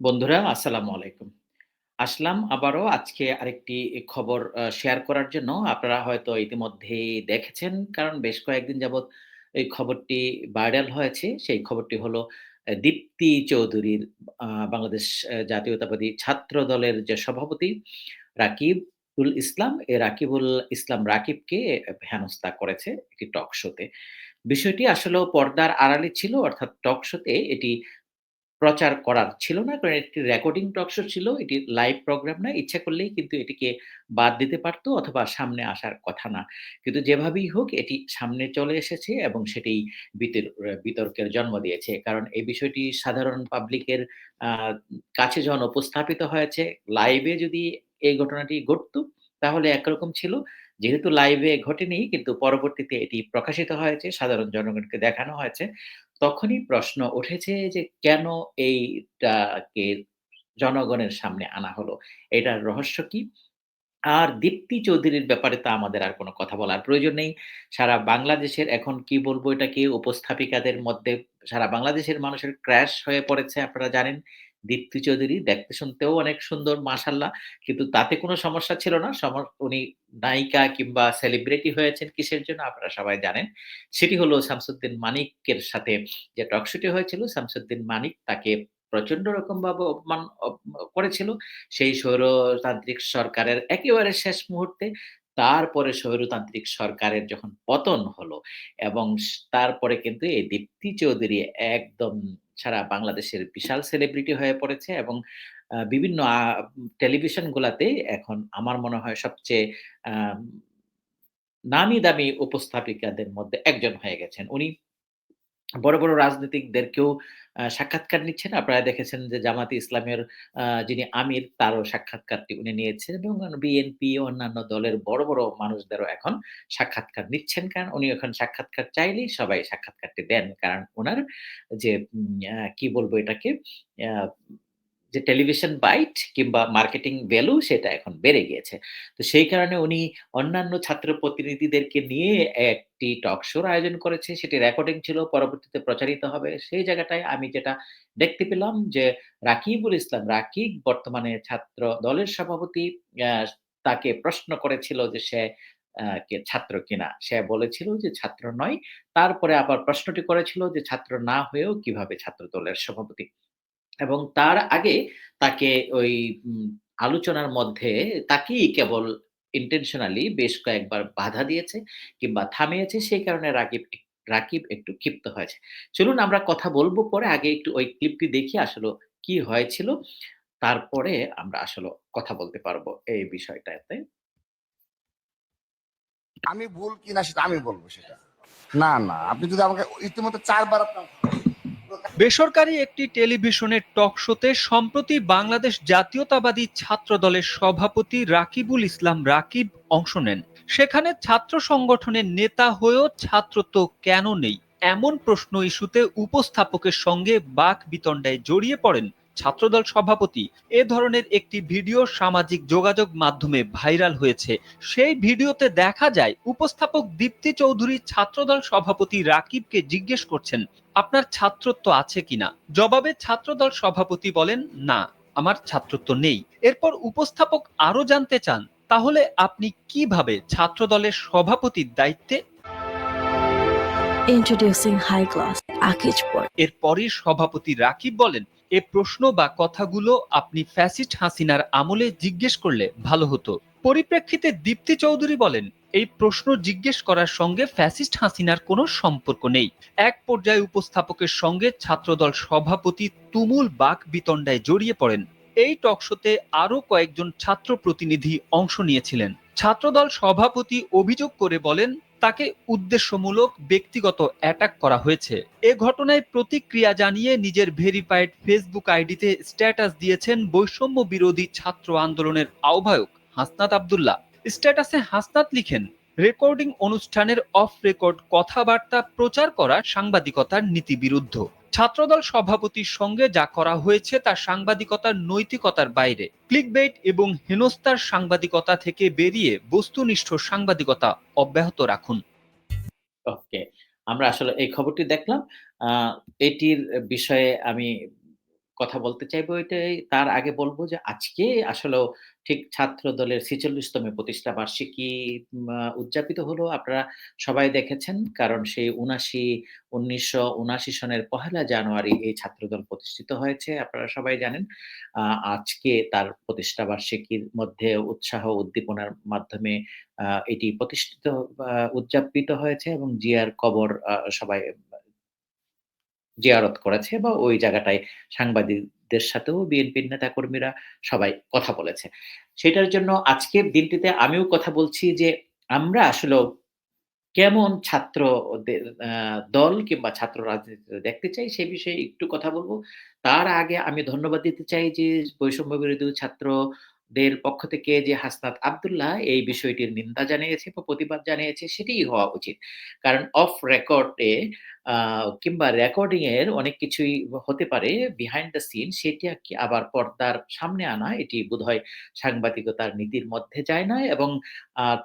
বন্ধুরা আসসালামু আলাইকুম। আসলাম আবারও আজকে আরেকটি খবর শেয়ার করার জন্য। আপনারা হয়তো ইতিমধ্যেই দেখেছেন কারণ বেশ কয়েকদিন যাবৎ এই খবরটি ভাইরাল হয়েছে। সেই খবরটি হলো দীপ্তি চৌধুরীর বাংলাদেশ জাতীয়তাবাদী ছাত্র দলের যে সভাপতি রাকিবুল ইসলাম, এ রাকিবুল ইসলাম রাকিবকে হেনস্থা করেছে একটি টক শোতে। বিষয়টি আসলে পর্দার আড়ালে ছিল অর্থাৎ টক শোতে এটি প্রচার করার ছিল না। কারণ একটি রেকর্ডিং টক শো ছিল। এটি লাইভ প্রোগ্রাম না। ইচ্ছা করলেই কিন্তু এটিকে বাদ দিতে পারত অথবা সামনে আসার কথা না। কিন্তু যেভাবেই হোক এটি সামনে চলে এসেছে এবং সেটি বিতের বিতর্কের জন্ম দিয়েছে। কারণ এই বিষয়টি সাধারণ পাবলিকের কাছে যখন উপস্থাপিত হয়েছে, লাইভে যদি এই ঘটনাটি ঘটতো তাহলে একরকম ছিল। যেহেতু লাইভে ঘটেনি কিন্তু পরবর্তীতে এটি প্রকাশিত হয়েছে, সাধারণ জনগণকে দেখানো হয়েছে। তখনই প্রশ্ন উঠেছে যে, কেন এইটাকে জনগণের সামনে আনা হলো? এটার রহস্য কি? আর দীপ্তি চৌধুরীর ব্যাপারে তো আমাদের আর কোনো কথা বলার প্রয়োজন নেই। সারা বাংলাদেশের এখন কি বলব এটাকে উপস্থাপিকাদের মধ্যে সারা বাংলাদেশের মানুষের ক্র্যাশ হয়ে পড়েছে, আপনারা জানেন। দীপ্তি চৌধুরী দেখতে শুনতেও অনেক সুন্দর মাশাআল্লাহ। কিন্তু তাতে কোনো সমস্যা ছিল না। উনি নায়িকা কিংবা সেলিব্রিটি হয়েছেন কিসের জন্য আপনারা সবাই জানেন। সেটি হলো শামসুদ্দিন মানিকের সাথে যে টকশুটি হয়েছিল, শামসুদ্দিন মানিক তাকে প্রচণ্ড রকমভাবে অপমান করেছিল। সেই স্বৈরতান্ত্রিক সরকারের একেবারে শেষ মুহূর্তে। তারপরে স্বৈরতান্ত্রিক সরকারের যখন পতন হলো এবং তারপরে কিন্তু এই দীপ্তি চৌধুরী একদম সারা বাংলাদেশের বিশাল সেলিব্রিটি হয়ে পড়েছে এবং বিভিন্ন টেলিভিশন গুলাতে এখন আমার মনে হয় সবচেয়ে নামি দামি উপস্থাপিকাদের মধ্যে একজন হয়ে গেছেন। উনি বড়, বড় রাজনীতিকদেরকেও সাক্ষাৎকার নিচ্ছেন। আপনারা দেখেছেন যে জামাতে ইসলামের যিনি আমির তারও সাক্ষাৎকারটি উনি নিয়েছেন এবং বিএনপি অন্যান্য দলের বড়, বড় মানুষদেরও এখন সাক্ষাৎকার নিচ্ছেন। কারণ উনি এখন সাক্ষাৎকার চাইলেই সবাই সাক্ষাৎকারটি দেন। কারণ ওনার যে কি বলব এটাকে? যে টেলিভিশন বাইট কিংবা মার্কেটিং ভ্যালু সেটা এখন বেড়ে গিয়েছে। তো সেই কারণে উনি অন্যান্য ছাত্র প্রতিনিধিদেরকে নিয়ে একটি টক শোর আয়োজন করেছে। সেটি রেকর্ডিং ছিল, পরবর্তীতে প্রচারিত হবে। সেই জায়গাটায় আমি যেটা দেখতে পেলাম যে রাকিবুল ইসলাম, রাকিব বর্তমানে ছাত্র দলের সভাপতি তাকে প্রশ্ন করেছিল যে সে কে ছাত্র কিনা? সে বলেছিল যে ছাত্র নয়। তারপরে আবার প্রশ্নটি করেছিল যে ছাত্র না হয়েও কীভাবে ছাত্র দলের সভাপতি? এবং তার আগে তাকে ওই আলোচনার মধ্যে তাকেই কেবল ইন্টেনশনালি বেশ কয়েকবার বাধা দিয়েছে কিংবা থামিয়েছে। সেই কারণে রাকিব রাকিব একটু ক্ষিপ্ত হয়েছে। চলুন আমরা কথা বলব পরে। আগে একটু ওই ক্লিপটি দেখি আসলে কি হয়েছিল। তারপরে আমরা আসলে কথা বলতে পারব এই বিষয়টাতে। আমি ভুল কিনা সেটা আমি বলব সেটা। না, না। আপনি যদি আমাকে ইতিমধ্যে ৪ বার আপনার বেসরকারি একটি টেলিভিশনের টক শোতে সম্প্রতি বাংলাদেশ জাতীয়তাবাদী ছাত্র দলের সভাপতি রাকিবুল ইসলাম রাকিব অংশ নেন। সেখানে ছাত্র সংগঠনের নেতা হয়েও ছাত্র তো কেন নেই? এমন প্রশ্ন ইস্যুতে উপস্থাপকের সঙ্গে বাক বিতণ্ডায় জড়িয়ে পড়েন ছাত্রদল সভাপতি। এ ধরনের একটি ভিডিও সামাজিক যোগাযোগ মাধ্যমে ভাইরাল হয়েছে। সেই ভিডিওতে দেখা যায়, উপস্থাপক দীপ্তি চৌধুরী ছাত্রদল সভাপতি রাকিবকে জিজ্ঞেস করছেন আপনার ছাত্রত্ব আছে কিনা? জবাবে ছাত্রদল সভাপতি বলেন না আমার ছাত্রত্ব নেই। এরপর উপস্থাপক আরও জানতে চান তাহলে আপনি কীভাবে ছাত্রদলের সভাপতির দায়িত্বে এরপরই সভাপতি রাকিব বলেন এ প্রশ্ন বা কথাগুলো আপনি ফ্যাসিস্ট হাসিনার আমলে জিজ্ঞেস করলে ভালো হতো। পরিপ্রেক্ষিতে দীপ্তি চৌধুরী বলেন, এই প্রশ্ন জিজ্ঞেস করার সঙ্গে ফ্যাসিস্ট হাসিনার কোনো সম্পর্ক নেই। এক পর্যায়ে উপস্থাপকের সঙ্গে ছাত্রদল সভাপতি তুমুল বাক বিতণ্ডায় জড়িয়ে পড়েন। এই টকশোতে আরও কয়েকজন ছাত্র প্রতিনিধি অংশ নিয়েছিলেন। ছাত্রদল সভাপতি অভিযোগ করে বলেন, তাকে উদ্দেশ্যমূলক ব্যক্তিগত অ্যাটাক করা হয়েছে। এ ঘটনায় প্রতিক্রিয়া জানিয়ে নিজের ভেরিফাইড ফেসবুক আইডিতে স্ট্যাটাস দিয়েছেন বৈষম্য বিরোধী ছাত্র আন্দোলনের আহ্বায়ক। হাসনাত আবদুল্লাহ স্ট্যাটাসে হাসনাত লিখেন, রেকর্ডিং অনুষ্ঠানের অফ রেকর্ড কথাবার্তা প্রচার করা সাংবাদিকতার নীতি বিরুদ্ধ ছাত্রদল সভাপতির সঙ্গে যা করা হয়েছে তা সাংবাদিকতার নৈতিকতার বাইরে ক্লিকবেইট এবং হেনস্তার সাংবাদিকতা থেকে বেরিয়ে বস্তুনিষ্ঠ সাংবাদিকতা অব্যাহত রাখুন ওকে। আমরা আসলে এই খবরটি দেখলাম। এটির বিষয়ে আমি কথা বলতে চাইব এটাই তার আগে বলব যে আজকে আসলেও ঠিক ছাত্র দলের ৪৬তম প্রতিষ্ঠা বার্ষিকী উদযাপিত হলো। আপনারা সবাই দেখেছেন। কারণ সেই ৭৯ ১৯৭৯ সনের পহেলা জানুয়ারি এই ছাত্রদল প্রতিষ্ঠিত হয়েছে। আপনারা সবাই জানেন। আজকে তার প্রতিষ্ঠা বার্ষিকীর মধ্যে উৎসাহ উদ্দীপনার মাধ্যমে এটি প্রতিষ্ঠিত উদযাপিত হয়েছে এবং জিয়ার কবর সবাই জিয়ারত করেছে বা ওই জায়গাটায় সাংবাদিকদের সাথেও বিএনপির নেতাকর্মীরা সবাই কথা বলেছে। সেটার জন্য আজকের দিনটিতে আমিও কথা বলছি যে আমরা আসলেও কেমন ছাত্রদের, আ, দল কিংবা ছাত্র রাজনীতিতে দেখতে চাই সে বিষয়ে একটু কথা বলব তার আগে আমি ধন্যবাদ দিতে চাই যে বৈষম্য বিরোধী ছাত্রদের পক্ষ থেকে যে হাসনাত আব্দুল্লাহ এই বিষয়টির নিন্দা জানিয়েছে বা প্রতিবাদ জানিয়েছে সেটিই হওয়া উচিত। কারণ অফ রেকর্ড কিংবা রেকর্ডিং এর অনেক কিছুই হতে পারে বিহাইন্ড দ্য সিন সেটা কি আবার পর্দার সামনে আনা, এটি বোধহয় সাংবাদিকতার নীতির মধ্যে যায় না এবং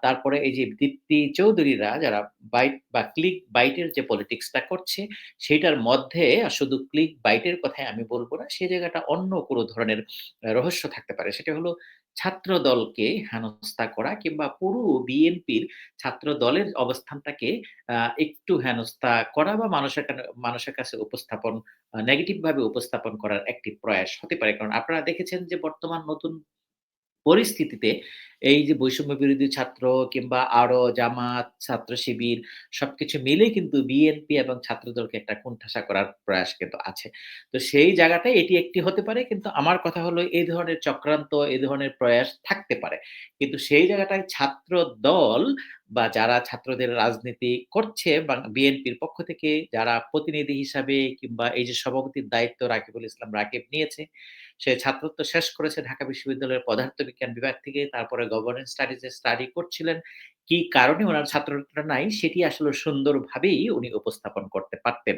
তারপরে এই যে দীপ্তি চৌধুরীরা যারা বাইট বা ক্লিক বাইটের যে পলিটিক্স টা করছে সেটার মধ্যে শুধু ক্লিক বাইটের কথাই আমি বলব না। সে জায়গাটা অন্য কোনো ধরনের রহস্য থাকতে পারে। সেটা হলো ছাত্র দলকে হেনস্থা করা কিংবা পুরো বিএনপির ছাত্র দলের অবস্থানটাকে একটু হেনস্থা করা বা মানুষের মানুষের কাছে উপস্থাপন নেগেটিভ ভাবে উপস্থাপন করার একটি প্রয়াস হতে পারে। কারণ আপনারা দেখেছেন যে বর্তমান নতুন পরিস্থিতিতে এই যে বৈষম্য বিরোধী ছাত্র কিংবা আরও জামাত, ছাত্র শিবির সবকিছু মিলে কিন্তু বিএনপি এবং ছাত্রদলকে একটা কোণঠাসা করার প্রয়াস কিন্তু আছে। তো সেই জায়গাটায় এটি একটি হতে পারে। কিন্তু আমার কথা হলো এই ধরনের চক্রান্ত, এই ধরনের প্রয়াস থাকতে পারে। কিন্তু সেই জায়গাটায় ছাত্র দল বা যারা ছাত্রদের রাজনীতি করছে বিএনপির পক্ষ থেকে যারা প্রতিনিধি হিসাবে কিংবা এই যে সভাপতির দায়িত্ব রাকিবুল ইসলাম রাকিব নিয়েছে। সে ছাত্রত্ব শেষ করেছে ঢাকা বিশ্ববিদ্যালয়ের পদার্থবিজ্ঞান বিভাগ থেকে। তারপরে গভর্নেন্স স্টাডিজ স্টাডি করছিলেন। কি কারণে ওনার ছাত্রত্বটা নাই সেটি আসলে সুন্দরভাবেই উনি উপস্থাপন করতে পারতেন।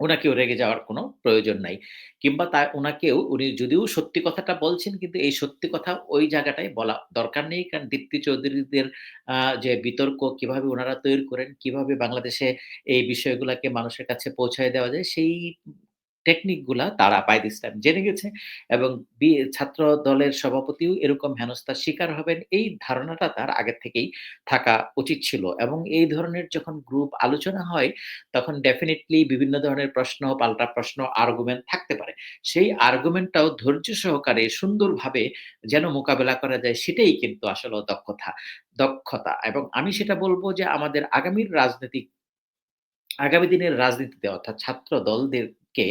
ওনাকেও রেগে যাওয়ার কোনো প্রয়োজন নাই। কিংবা তা ওনাকেও উনি যদিও সত্যি কথাটা বলছেন কিন্তু এই সত্যি কথা ওই জায়গাটায় বলা দরকার নেই। কারণ দীপ্তি চৌধুরীদের যে বিতর্ক কীভাবে ওনারা তৈরি করেন, কীভাবে বাংলাদেশে এই বিষয়গুলাকে মানুষের কাছে পৌঁছায় দেওয়া যায় সেই টেকনিকগুলা তারা বাই দিস টাইম জেনে গেছে এবং ছাত্র দলের সভাপতিও এরকম হেনস্থার শিকার হবেন এই ধারণাটা তার আগের থেকেই থাকা উচিত ছিল এবং এই ধরনের যখন গ্রুপ আলোচনা হয় তখন ডেফিনেটলি বিভিন্ন ধরনের প্রশ্ন, পাল্টা প্রশ্ন, আর্গুমেন্ট থাকতে পারে। সেই আর্গুমেন্টটাও ধৈর্য সহকারে সুন্দরভাবে যেন মোকাবেলা করা যায় সেটাই কিন্তু আসলে দক্ষতা দক্ষতা এবং আমি সেটা বলব যে আমাদের আগামীর রাজনৈতিক আগামী দিনের রাজনীতিতে অর্থাৎ ছাত্র দলদেরকে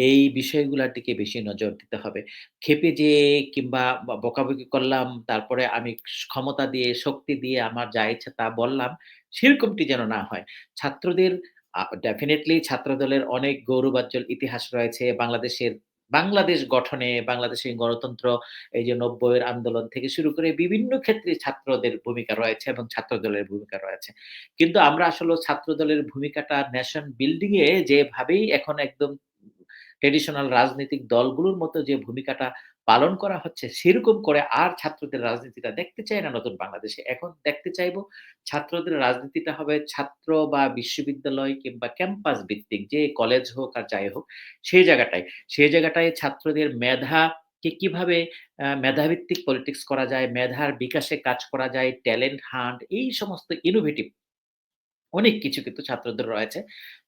এই বিষয়গুলোর দিকে বেশি নজর দিতে হবে। খেপে যে কিংবা বকাবকি করলাম, তারপরে আমি ক্ষমতা দিয়ে, শক্তি দিয়ে আমার যা ইচ্ছা তা বললাম, সেরকমটি যেন না হয়। ছাত্রদের ডেফিনেটলি ছাত্র ছাত্রদলের অনেক গৌরবাজ্জ্বল ইতিহাস রয়েছে বাংলাদেশের বাংলাদেশ গঠনে, বাংলাদেশের গণতন্ত্র এই যে নব্বইয়ের আন্দোলন থেকে শুরু করে বিভিন্ন ক্ষেত্রে ছাত্রদের ভূমিকা রয়েছে এবং ছাত্র দলের ভূমিকা রয়েছে। কিন্তু আমরা আসলে ছাত্র দলের ভূমিকাটা ন্যাশন বিল্ডিং এ যেভাবেই এখন একদম ট্রেডিশনাল রাজনৈতিক দলগুলোর মতো যে ভূমিকাটা পালন করা হচ্ছে সেরকম করে আর ছাত্রদের রাজনীতিটা দেখতে চাই না নতুন বাংলাদেশে। এখন দেখতে চাইব ছাত্রদের রাজনীতিটা হবে ছাত্র বা বিশ্ববিদ্যালয় কিংবা ক্যাম্পাস ভিত্তিক যে কলেজ হোক আর যাই হোক সেই জায়গাটায়। সেই জায়গাটায় ছাত্রদের মেধা কে কীভাবে মেধাভিত্তিক পলিটিক্স করা যায়, মেধার বিকাশে কাজ করা যায়, ট্যালেন্ট হান্ট এই সমস্ত ইনোভেটিভ অনেক কিছু কিন্তু ছাত্রদের রয়েছে।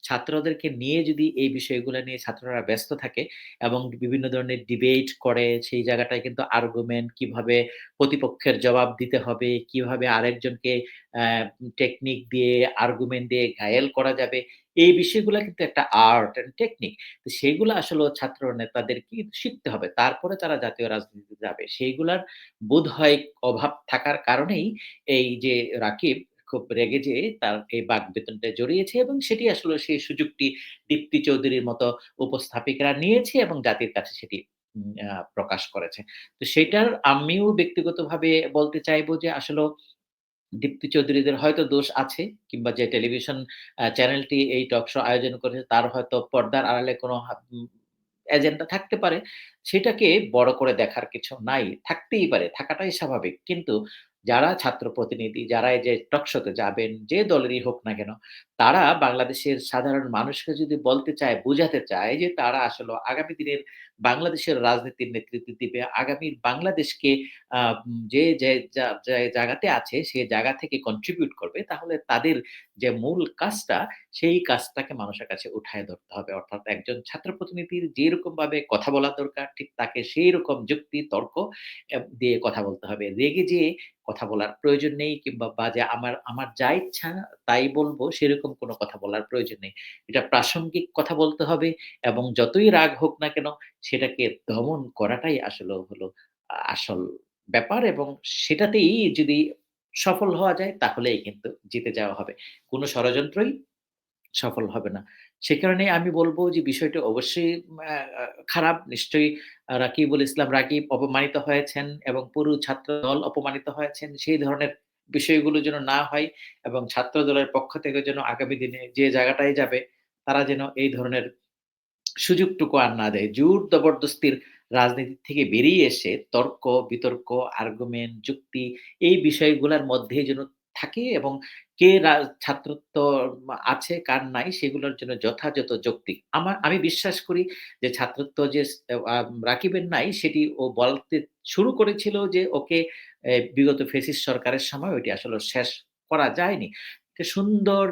ছাত্রদেরকে নিয়ে যদি এই বিষয়গুলো নিয়ে ছাত্ররা ব্যস্ত থাকে এবং বিভিন্ন ধরনের ডিবেট করে সেই জায়গাটায় কিন্তু আর্গুমেন্ট কীভাবে প্রতিপক্ষের জবাব দিতে হবে, কীভাবে আরেকজনকে টেকনিক দিয়ে আর্গুমেন্ট দিয়ে ঘায়েল করা যাবে। এই বিষয়গুলো কিন্তু একটা আর্ট অ্যান্ড টেকনিক। তো সেগুলা আসলেও ছাত্র নেতাদেরকে শিখতে হবে। তারপরে তারা জাতীয় রাজনীতিতে যাবে। সেইগুলার বোধ হয় অভাব থাকার কারণেই এই যে রাকিব খুব রেগে যেয়ে তার এই বাক বেতনটা জড়িয়েছে এবং সেটি আসলে সেই সুযোগটি দীপ্তি চৌধুরীর মতো উপস্থাপিকারা নিয়েছে এবং জাতির কাছে সেটি প্রকাশ করেছে। তো সেটার আমিও ব্যক্তিগতভাবে বলতে চাইব যে আসলে দীপ্তি চৌধুরীদের হয়তো দোষ আছে কিংবা যে টেলিভিশন চ্যানেলটি এই টক শো আয়োজন করেছে তার হয়তো পর্দার আড়ালে কোনো এজেন্ডা থাকতে পারে। সেটাকে বড় করে দেখার কিছু নাই। থাকতেই পারে, থাকাটাই স্বাভাবিক। কিন্তু যারা ছাত্র প্রতিনিধি, যারা এই যে টকশোতে যাবেন, যে দলেরই হোক না কেন, তারা বাংলাদেশের সাধারণ মানুষকে যদি বলতে চায়, বোঝাতে চায় যে তারা আসলে আগামী দিনের বাংলাদেশের রাজনীতির নেতৃত্ব দিবে, আগামী বাংলাদেশকে যা যে জায়গাতে আছে সে জায়গা থেকে কন্ট্রিবিউট করবে, তাহলে তাদের যে মূল কাজটা, সেই কাজটাকে মানুষের কাছে উঠায় ধরতে হবে। অর্থাৎ একজন ছাত্র প্রতিনিধির যেরকম ভাবে কথা বলা দরকার, ঠিক তাকে সেই রকম যুক্তি, তর্ক দিয়ে কথা বলতে হবে। রেগে যেয়ে কথা বলার প্রয়োজন নেই কিংবা বাজে আমার আমার যা ইচ্ছা তাই বলব সেরকম কোনো কথা বলার প্রয়োজন নেই। এটা প্রাসঙ্গিক কথা বলতে হবে এবং যতই রাগ হোক না কেন, সেটাকে দমন করাটাই আসলে হলো আসল ব্যাপার এবং সেটাতেই যদি সফল হওয়া যায়, তাহলেই কিন্তু জিতে যাওয়া হবে। কোনো ষড়যন্ত্রই সফল হবে না। সে কারণে আমি বলব যে বিষয়টা অবশ্যই খারাপ। নিশ্চয়ই রাকিবুল ইসলাম রাকিব অপমানিত হয়েছেন এবং পুরো ছাত্রদল অপমানিত হয়েছেন। সেই ধরনের বিষয়গুলো যেন না হয় এবং ছাত্রদলের পক্ষ থেকে যেন আগামী দিনে যে জায়গাটায় যাবে, তারা যেন এই ধরনের সুযোগটুকু আর না দেয়। জোর জবরদস্তির রাজনীতি থেকে বেরিয়ে এসে তর্ক, বিতর্ক, আর্গুমেন্ট, যুক্তি এই বিষয়গুলোর মধ্যেই যেন থাকে এবং কে ছাত্রত্ব আছে, কার নাই সেগুলোর জন্য যথাযথ যৌক্তিক। আমার আমি বিশ্বাস করি যে ছাত্রত্ব যে রাকিবের নাই সেটি ও বলতে শুরু করেছিল যে ওকে বিগত ফ্যাসিস্ট সরকারের সময় ওইটি আসলে শেষ করা যায়নি। সুন্দর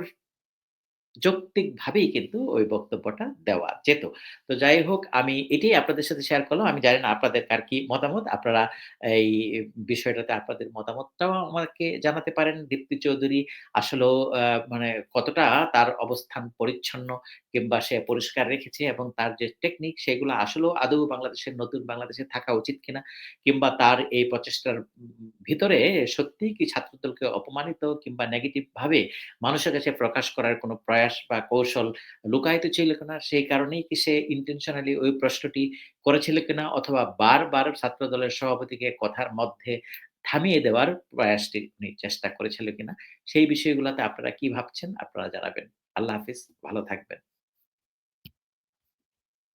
যৌক্তিকভাবেই কিন্তু ওই বক্তব্যটা দেওয়া যেত। তো যাই হোক, আমি এটাই আপনাদের সাথে শেয়ার করলাম। আমি জানি না আপনাদের কার কি মতামত। আপনারা এই বিষয়টাতে আপনাদের মতামতটাও আমাকে জানাতে পারেন। দীপ্তি চৌধুরী আসলেও, আ মানে কতটা তার অবস্থান পরিচ্ছন্ন কিংবা সে পরিষ্কার রেখেছে এবং তার যে টেকনিক সেগুলো আসলেও আদৌ বাংলাদেশের, নতুন বাংলাদেশে থাকা উচিত কিনা? কিংবা তার এই প্রচেষ্টার ভিতরে সত্যিই কি ছাত্রদলকে অপমানিত কিংবা নেগেটিভ ভাবে মানুষের কাছে প্রকাশ করার কোনো প্রয়াস বা কৌশল লুকায়িত ছিল কিনা? সেই কারণেই কি সে ইন্টেনশনালি ওই প্রশ্নটি করেছিল কিনা? অথবা বারবার ছাত্র দলের সভাপতিকে কথার মধ্যে থামিয়ে দেওয়ার প্রয়াসটি উনি চেষ্টা করেছিল কিনা? সেই বিষয়গুলোতে আপনারা কি ভাবছেন? আপনারা জানাবেন। আল্লাহ হাফিজ। ভালো থাকবেন।